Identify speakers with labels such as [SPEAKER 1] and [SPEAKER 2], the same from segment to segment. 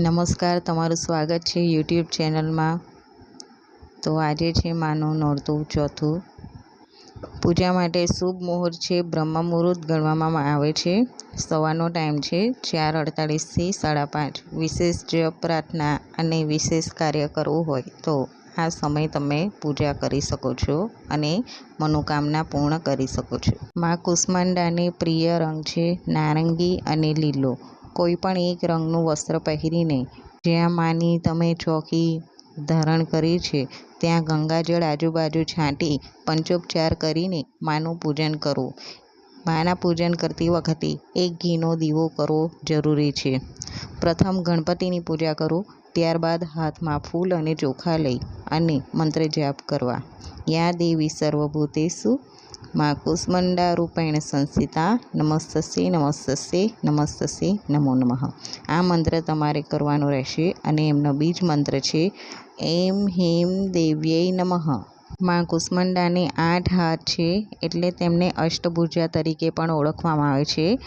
[SPEAKER 1] નમસ્કાર, તમારું સ્વાગત છે યુટ્યુબ ચેનલમાં. તો આજે છે માનું નોરતું ચોથું. પૂજા માટે શુભ મુહૂર્ત છે, બ્રહ્મ મુહૂર્ત ગણવામાં આવે છે. સવારનો ટાઈમ છે ચાર અડતાળીસથી સાડા પાંચ. વિશેષ જપ, પ્રાર્થના અને વિશેષ કાર્ય કરવું હોય તો આ સમય તમે પૂજા કરી શકો છો અને મનોકામના પૂર્ણ કરી શકો છો. મા કુષ્માંડાને પ્રિય રંગ છે, નારંગી અને લીલો. કોઈ પણ એક રંગનું વસ્ત્ર પહેરીને જ્યાં માની તમે ચોકી ધારણ કરી છે, ત્યાં ગંગાજળ આજુબાજુ છાંટી પંચોપચાર કરીને માનું પૂજન કરવું માના પૂજન કરતી વખતે એક ઘીનો દીવો કરવો જરૂરી છે. પ્રથમ ગણપતિની પૂજા કરો, ત્યારબાદ હાથમાં ફૂલ અને ચોખા લઈ અને મંત્ર જાપ કરવા. યા દેવી સર્વભૂતેષુ મા કુષ્મંડા રૂપેણ સંસિતા, નમસ્તસ્ય નમસ્તસ્ય નમસ્તસ્ય, નમો નમઃ. આ મંત્ર તમારે કરવાનો રહેશે અને એમનો બીજ મંત્ર છે, એમ હેમ દેવ્યય નમઃ. મા કુષ્મંડાને આઠ હાથ છે, એટલે તેમને અષ્ટભુજા તરીકે પણ ઓળખવામાં આવે છે.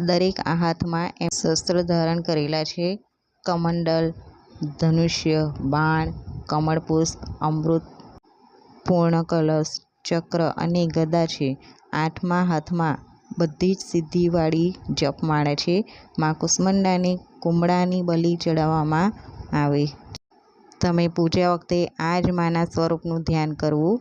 [SPEAKER 1] દરેક આ હાથમાં એમ શસ્ત્ર ધારણ કરેલા છે, કમંડલ, ધનુષ્ય, બાણ, કમળપુષ્પ, અમૃત, પૂર્ણ કલશ ચક્ર અને ગદા છે. આઠમા હાથમાં બધી જ સિદ્ધિવાળી જપમાળા છે. મા કુષ્મંડાને કુમળાની બલિ ચડાવવામાં આવે. તમે પૂજા વખતે આ જ માના સ્વરૂપનું ધ્યાન કરવું.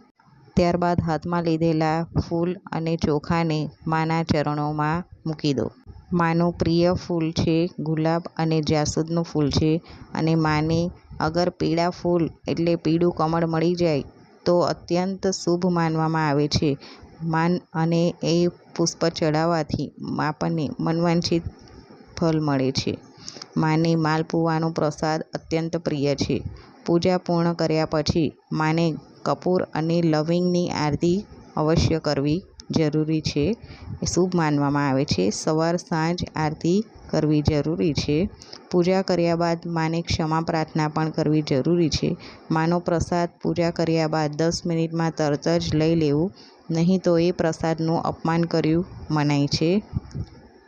[SPEAKER 1] ત્યારબાદ હાથમાં લીધેલા ફૂલ અને ચોખાને માના ચરણોમાં મૂકી દો. માનું પ્રિય ફૂલ છે, ગુલાબ અને જાસૂદનું ફૂલ છે અને માને અગર પીળા ફૂલ એટલે પીળું કમળ મળી જાય તો અત્યંત શુભ માનવામાં આવે છે. માન અને એ પુષ્પ ચડાવવાથી આપણને મનવાંછિત ફળ મળે છે. માને માલપુવાનો પ્રસાદ અત્યંત પ્રિય છે. પૂજા પૂર્ણ કર્યા પછી માને કપૂર અને લવિંગની આરતી અવશ્ય કરવી જરૂરી છે. શુભ માનવામાં આવે છે. સવાર, સાંજ આરતી કરવી જરૂરી છે. પૂજા કર્યા બાદ માને ક્ષમા પ્રાર્થના પણ કરવી જરૂરી છે. માનો પ્રસાદ પૂજા કર્યા બાદ દસ મિનિટમાં તરત જ લઈ લેવું. નહીં તો એ પ્રસાદનું અપમાન કર્યું મનાય છે.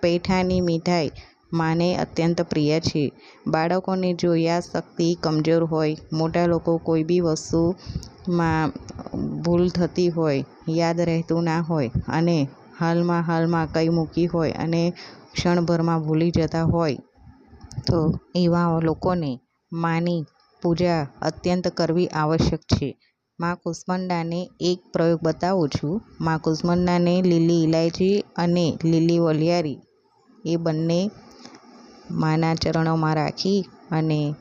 [SPEAKER 1] પેઠાની મીઠાઈ માને અત્યંત પ્રિય છે. બાળકોને જો યાદશક્તિ કમજોર હોય. મોટા લોકો કોઈ બી વસ્તુમાં ભૂલ થતી હોય, યાદ રહેતું ના હોય અને હાલમાં હાલમાં કંઈ મૂકી હોય અને ક્ષણભરમાં ભૂલી જતા હોય. તો એવા લોકોને માની પૂજા અત્યંત કરવી આવશ્યક છે. મા કુષ્માંડાને એક પ્રયોગ બતાવું છું. મા કુષ્માંડાને લીલી ઇલાયચી અને લીલી વલિયારી એ બંને માના ચરણોમાં રાખી અને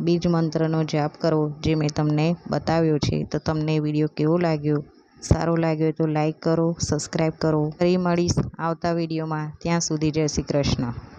[SPEAKER 1] બીજ મંત્રનો જાપ કરવો જે મેં તમને બતાવ્યો છે. તો તમને વીડિયો કેવો લાગ્યો? સારો લાગ્યો તો લાઈક કરો, સબસ્ક્રાઈબ કરો. ફરી મળીશ આવતા વિડીયોમાં. ત્યાં સુધી જય શ્રી કૃષ્ણ.